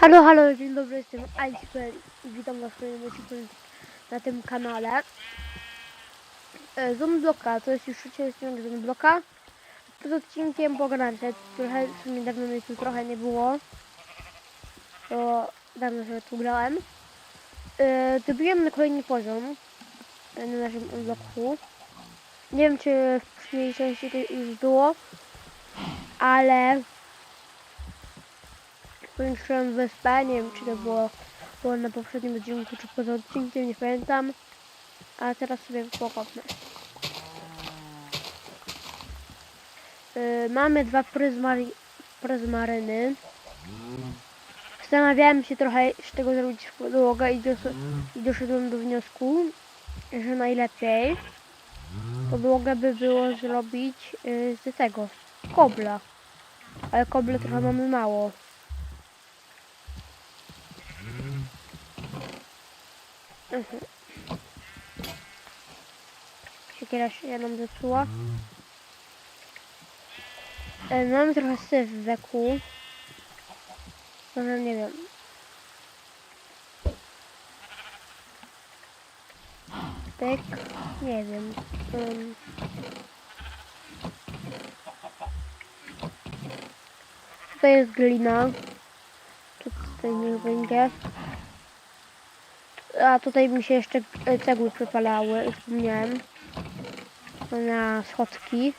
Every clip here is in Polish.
Halo, halo, dzień dobry, jestem Icebell i witam was w kolejnym na tym kanale. E, Zoom Bloka, to jest już trzeci odcinek Zoom Bloka. Przed odcinkiem pogadałem się, trochę, w sumie dawno mnie tu trochę nie było. To dawno sobie tu grałem. E, Dobiłem na kolejny poziom na naszym bloku. Nie wiem, czy w poprzedniej części to już było, ale Kończyłem wyspę, nie wiem czy to było, było na poprzednim odcinku, czy poza odcinkiem, nie pamiętam. A teraz sobie pokopnę. Yy, mamy dwa pryzmari, pryzmaryny. Zastanawiałem się trochę z tego zrobić podłogę i, dos i doszedłem do wniosku, że najlepiej podłogę by było zrobić yy, z tego, kobla. Ale koble trochę mamy mało. Mhm. Siekiera się nam zepsuła. E, Mam trochę syf w weku. Może nie wiem. Pyk. Nie wiem. Um. Tutaj jest glina. Tutaj niech będzie. A tutaj mi się jeszcze e, cegły przypalały, wspomniałem. Na schodki.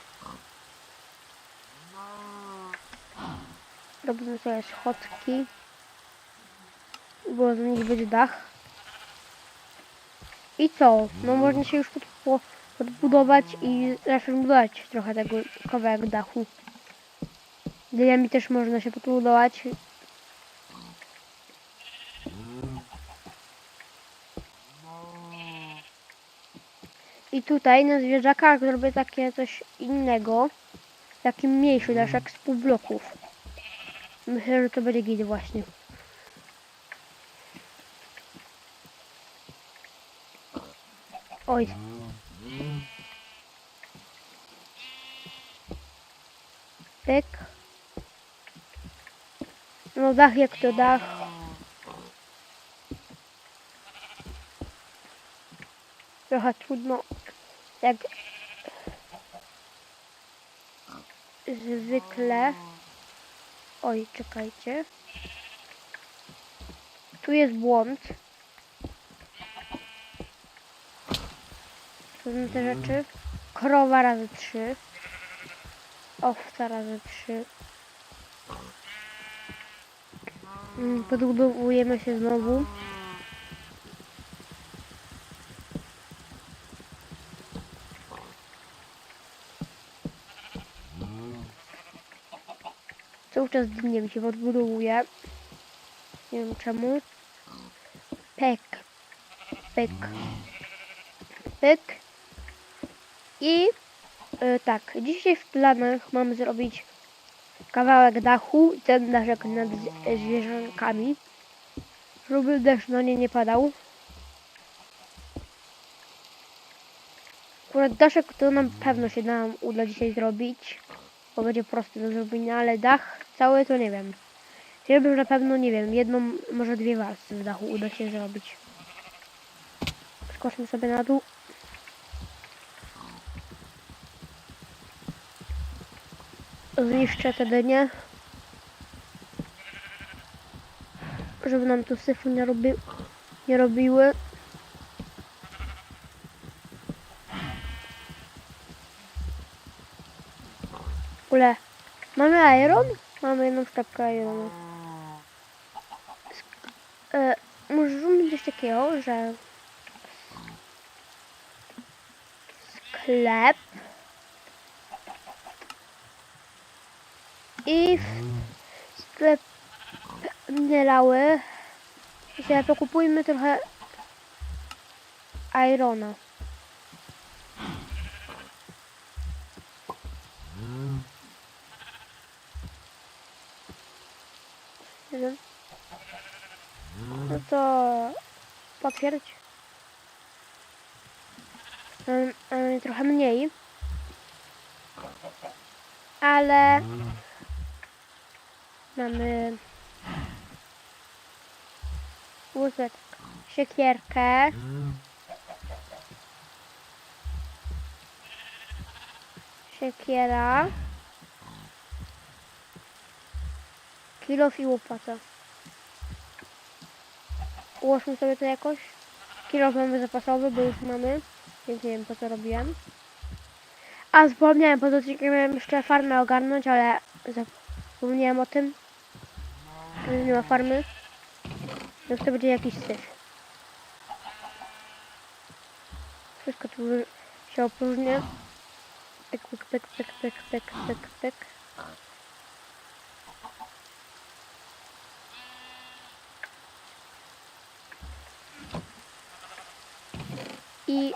Robimy sobie schodki. Bo z nich będzie dach. I co? No można się już pod, po- podbudować i zacząć budować trochę tego kawałek dachu. Drzwiami też można się podbudować. I tutaj na zwierzakach zrobię takie coś innego. Taki mniejszy daszek z pół bloków. Myślę, że to będzie git właśnie. Oj. Pyk. No dach jak to dach. Trochę trudno. Jak zwykle. Oj, czekajcie. Tu jest błąd. To są te rzeczy. Krowa razy trzy. Owca razy trzy. Mm, Podbudowujemy się znowu. Cały czas dnie mi się podbudowuje. Nie wiem czemu. Pek. Pek. Pek. I e, tak, dzisiaj w planach mamy zrobić kawałek dachu i ten daszek nad zwierzankami. Żeby deszcz na nie nie padał. Akurat daszek to na pewno się nam uda dzisiaj zrobić bo będzie prosty do zrobienia, ale dach cały to nie wiem. Chciałbym na pewno, nie wiem, jedną, może dwie warstwy w dachu uda się zrobić. Skoczmy sobie na dół. Zniszczę te dynie. Żeby nam tu syfu nie, robi, nie robiły. Mamy iron? Mamy jedną sztabkę ironu. E, może zróbmy coś takiego, że sklep i w sklep minerały i sobie pokupujmy trochę irona. Jeden. No to potwierdź. Mam, mamy trochę mniej. Ale mamy Łóżek. Siekierkę. Siekiera. Kilof i łopata. Ułóżmy sobie to jakoś. Kilof mamy zapasowy, bo już mamy. Więc nie wiem po co robiłem. A zapomniałem, pod odcinkiem miałem jeszcze farmę ogarnąć, ale zapomniałem o tym. Nie ma farmy. Więc to będzie jakiś syf. Wszystko tu się opróżnia. Pyk, pyk, pyk, pyk, pyk, pyk, pyk. I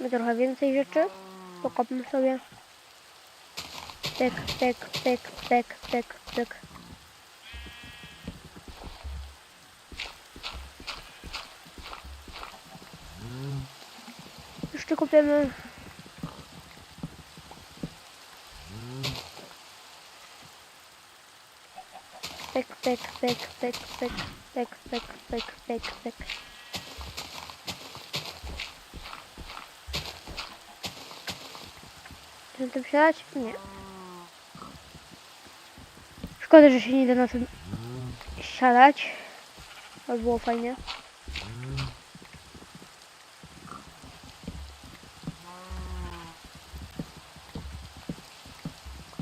my trochę więcej rzeczy. Pokopmy sobie. Pyk, pyk, pyk, pyk, pyk, pyk. Jeszcze kupimy. Pyk, pyk, pyk, pyk, pyk, pyk, pyk, pyk, pyk. Chcę tym siadać? Nie. Szkoda, że się nie da na tym siadać. To było fajnie.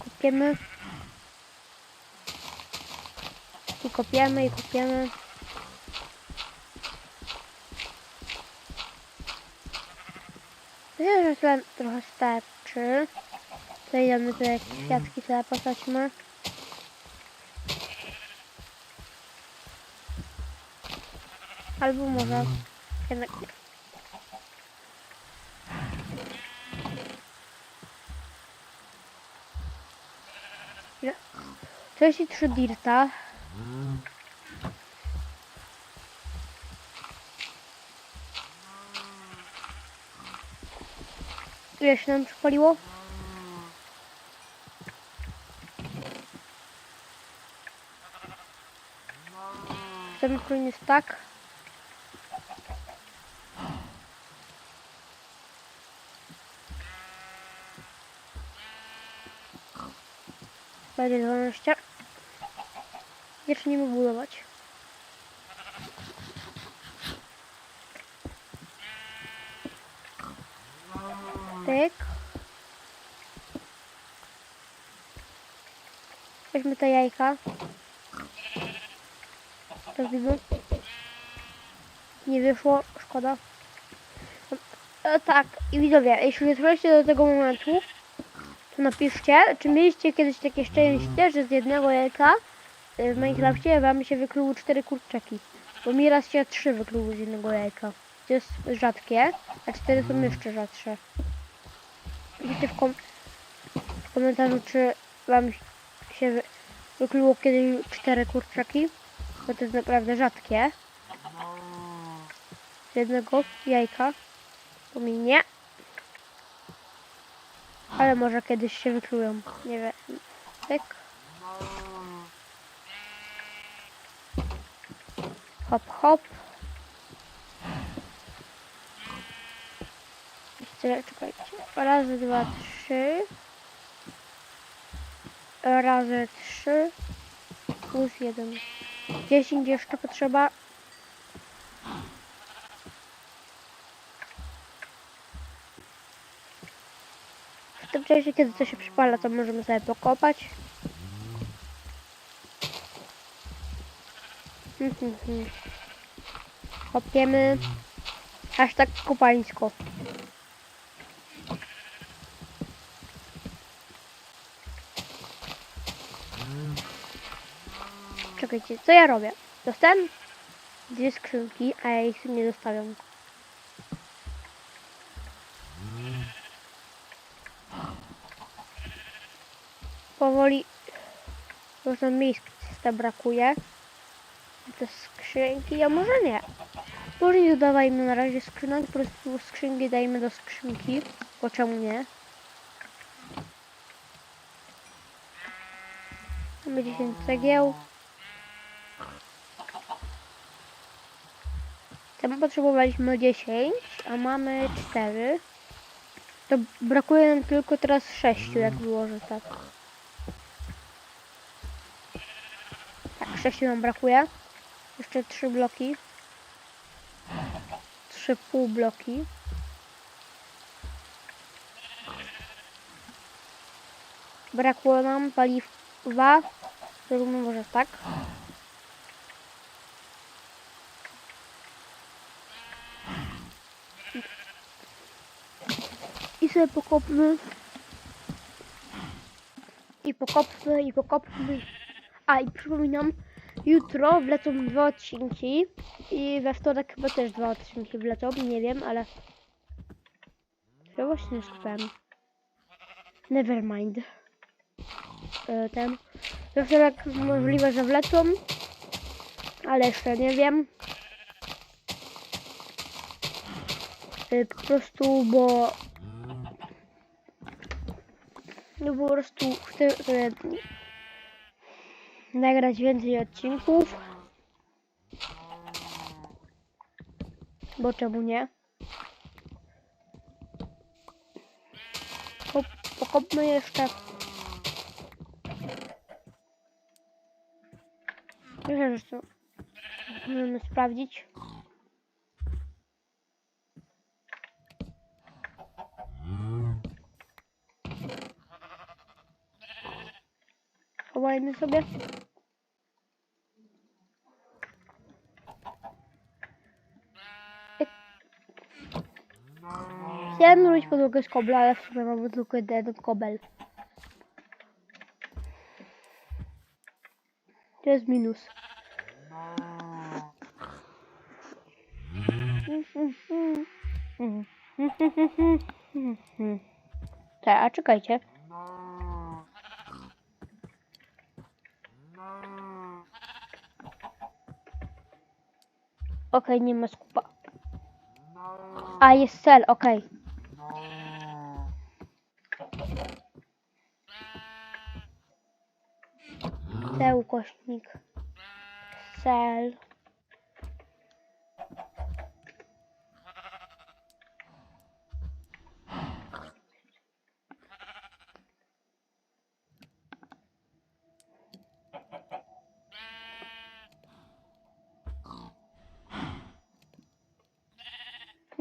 Kopiemy. I kopiemy, i kopiemy. Myślę, że tyle trochę starczy. Zejdziemy tu jakieś kwiatki sobie posadźmy. Albo może jednak nie. Ile? 33 dirta. Ile się nam przypaliło? Ten krój jest. Tak. Będzie 12. Jeszcze nie mu budować. Weźmy te jajka. Robimy. Nie wyszło, szkoda. E, tak, i widzowie, jeśli dotrwaliście do tego momentu, to napiszcie, czy mieliście kiedyś takie szczęście, że z jednego jajka e, w Minecrafcie wam się wykluły cztery kurczaki. Bo mi raz się trzy wykluły z jednego jajka. To jest rzadkie, a cztery są jeszcze rzadsze. Piszcie w, kom w komentarzu, czy wam się wykluło kiedyś cztery kurczaki, bo to jest naprawdę rzadkie. Z jednego jajka. To mi nie. Ale może kiedyś się wyklują. Nie wiem. Tak. Hop, hop. Jeszcze, czekajcie. Razy, dwa, trzy. Razy trzy. Plus jeden. Dziesięć jeszcze potrzeba. W tym czasie, kiedy to się przypala, to możemy sobie pokopać. Mhm, mhm. Kopiemy. Aż tak kopalisko. Czekajcie, co ja robię? Dostałem dwie skrzynki, a ja ich nie dostawiam. powoli już nam miejsca brakuje. Te skrzynki, a może nie. Może nie dodawajmy na razie skrzynek, po prostu skrzynki dajmy do skrzynki, bo czemu nie? Mamy 10 cegieł. Tam potrzebowaliśmy 10, a mamy 4. To brakuje nam tylko teraz 6, jak wyłożę tak. Tak, 6 nam brakuje. Jeszcze 3 bloki. 3 pół bloki. Brakło nam paliwa. Zróbmy może tak. Sobie pokopmy. I pokopmy, i pokopmy. A i przypominam, jutro wlecą dwa odcinki. I we wtorek chyba też dwa odcinki wlecą, nie wiem, ale... Ja właśnie nie skupiam. Nevermind. E, Ten. We wtorek możliwe, że wlecą. Ale jeszcze nie wiem. E, Po prostu, bo no po prostu chcę nagrać więcej odcinków. Bo czemu nie? Pok pokopmy jeszcze. Myślę, że to możemy sprawdzić. Chowajmy sobie. Chciałem robić podłogę z kobla, ale w sumie mamy tylko jeden kobel. To jest minus. Tak, a czekajcie. Okej, nie ma skupa. A, jest cel, okej. Cel, ukośnik. Cel.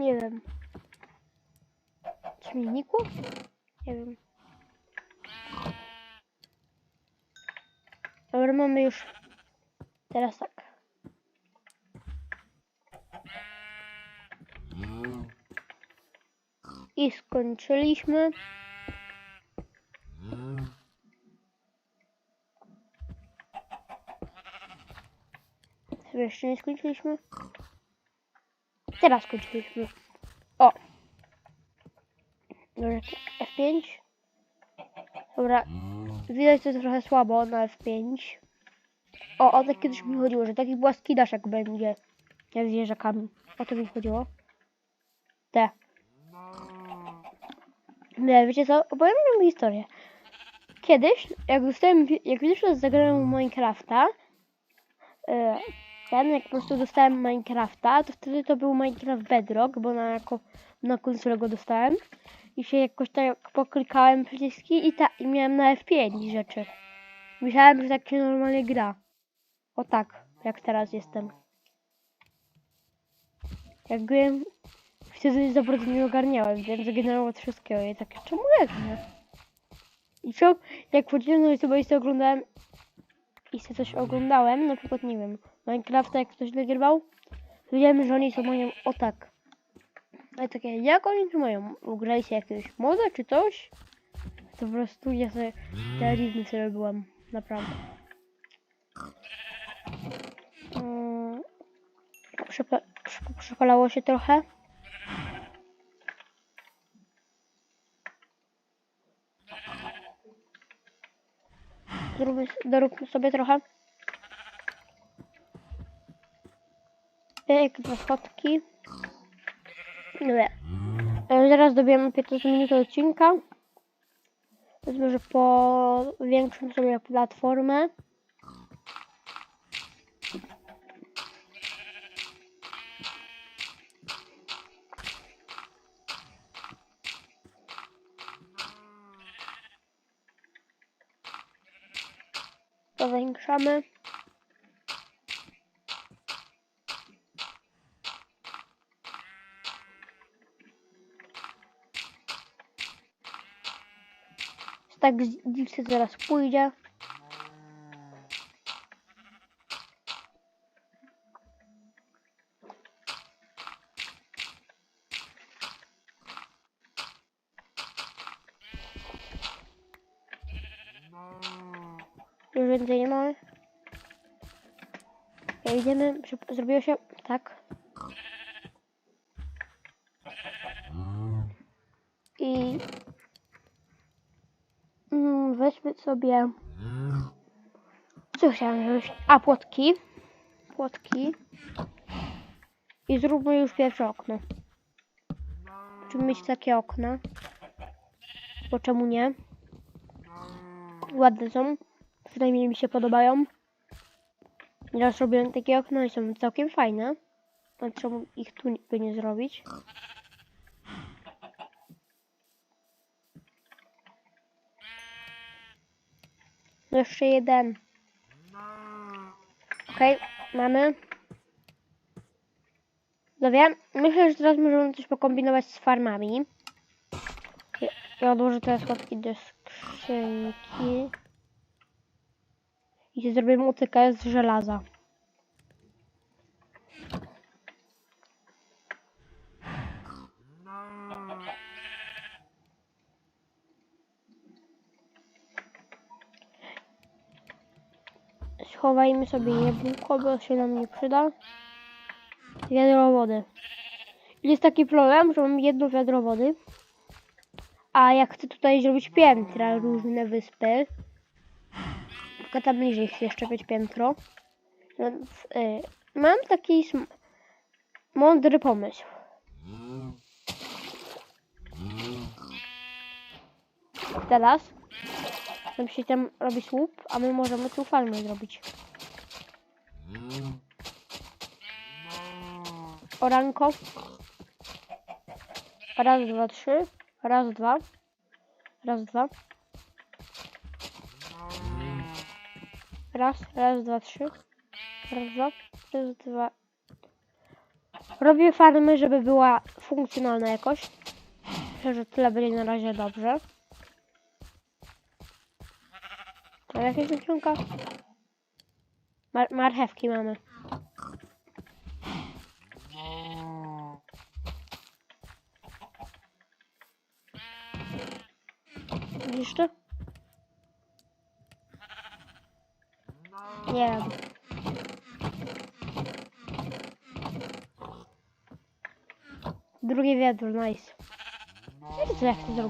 Nie wiem. Nikło? Nie wiem. Dobra, mamy już. Teraz tak. I skończyliśmy. Jeszcze nie skończyliśmy. Teraz skończyliśmy. O! Dobra, F5. Dobra, widać to trochę słabo na F5. O, o tak kiedyś mi chodziło, że taki płaski daszek będzie. Jak z jeżakami. O to mi chodziło. Te. Nie, wiecie co? Opowiem wam historię. Kiedyś, jak dostałem, jak pierwszy zagrałem w Minecrafta, e, ten, jak po prostu dostałem Minecrafta, to wtedy to był Minecraft Bedrock, bo na, jako, na konsolę go dostałem. I się jakoś tak poklikałem przyciski i, ta, i miałem na F5 rzeczy. Myślałem, że tak się normalnie gra. O tak, jak teraz jestem. Jak byłem, wtedy za bardzo nie ogarniałem, że generował od wszystkiego i takie, czemu jak nie? I co, jak wchodziłem na YouTube i oglądałem i sobie coś oglądałem, na przykład, nie wiem, Minecrafta jak ktoś nagrywał, wiedziałem, że oni to mają o tak. Ale takie, jak oni to mają? Ugrali się jakiegoś moda czy coś? To po prostu ja sobie realizmy sobie byłem, naprawdę. Mm, przypa- się trochę. Zróbmy, doróbmy sobie trochę. Dwa schodki. Nie. E, Zaraz dobijemy 15 minut odcinka. Powiedzmy, że powiększam sobie platformę. Powiększamy. Tak dziwcy zaraz pójdzie. Już więcej nie mamy. Ja idziemy, zrobiło się tak. I mm, weźmy sobie. Co chciałem zrobić? A płotki. Płotki. I zróbmy już pierwsze okno. Musimy mieć takie okna. Bo czemu nie? Ładne są. Przynajmniej mi się podobają. Ja zrobiłem takie okna i są całkiem fajne. A czemu ich tu nie zrobić? Jeszcze jeden. Okej, mamy. Dobra, myślę, że teraz możemy coś pokombinować z farmami. Ja, odłożę te schodki do skrzynki. I zrobię motykę z żelaza. Schowajmy sobie jabłko, bo się nam nie przyda. Wiadro wody. Jest taki problem, że mam jedno wiadro wody. A jak chcę tutaj zrobić piętra, różne wyspy, tylko tam bliżej chcę jeszcze być piętro, więc y, mam taki mądry pomysł. Teraz tam się tam robi słup, a my możemy tu farmę zrobić. Oranko. Raz, dwa, trzy. Raz, dwa. Raz, dwa. Raz, raz, dwa, trzy. Raz, dwa. Raz, dwa. Robię farmy, żeby była funkcjonalna jakoś. Myślę, że tyle będzie na razie dobrze. A jakieś nasionka? Mar marchewki mamy. Widzisz to? Nie wiem. Drugie wiadro, nice. Nie co jak to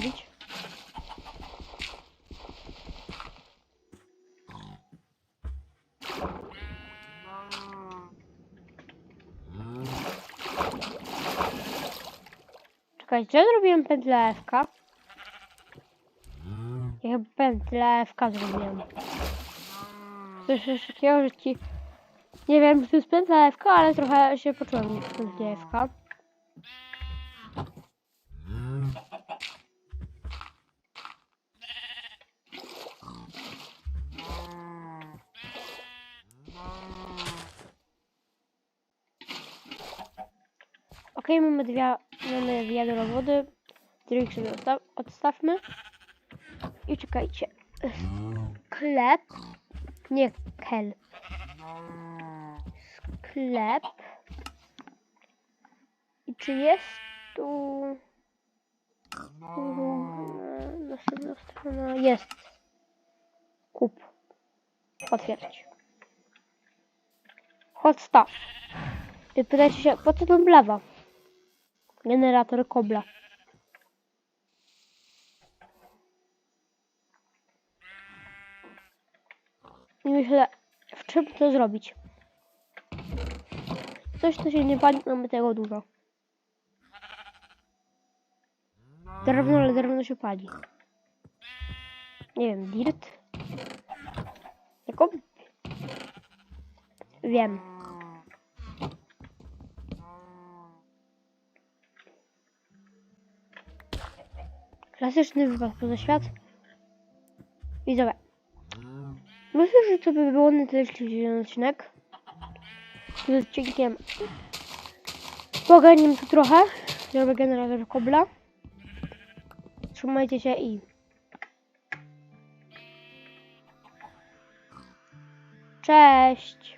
Czekajcie, ja zrobiłem pętlę FK. Ja pętlę FK zrobiłem. Jeszcze takiego, że ci... Nie wiem, czy to jest pętla ale trochę się poczułem w pętli. Ok, mamy dwie, mamy wiadro wody. Drink sobie odsta- odstawmy. I czekajcie. Sklep. Nie kel. Sklep. I czy jest tu... Następna strona. Jest. Kup. Potwierdź. Hot stuff. Pytajcie się, po co tam blawa? Generator kobla. I myślę, w czym to zrobić? Coś, co się nie pali, mamy tego dużo. Drewno, ale drewno się pali. Nie wiem, dirt? Jaką? Wiem. Klasyczny wypad poza świat. Widzowie. Myślę, że to by było na tyle jeśli chodzi odcinek. Z odcinkiem poganiem tu trochę. Zrobię generator kobla. Trzymajcie się i cześć!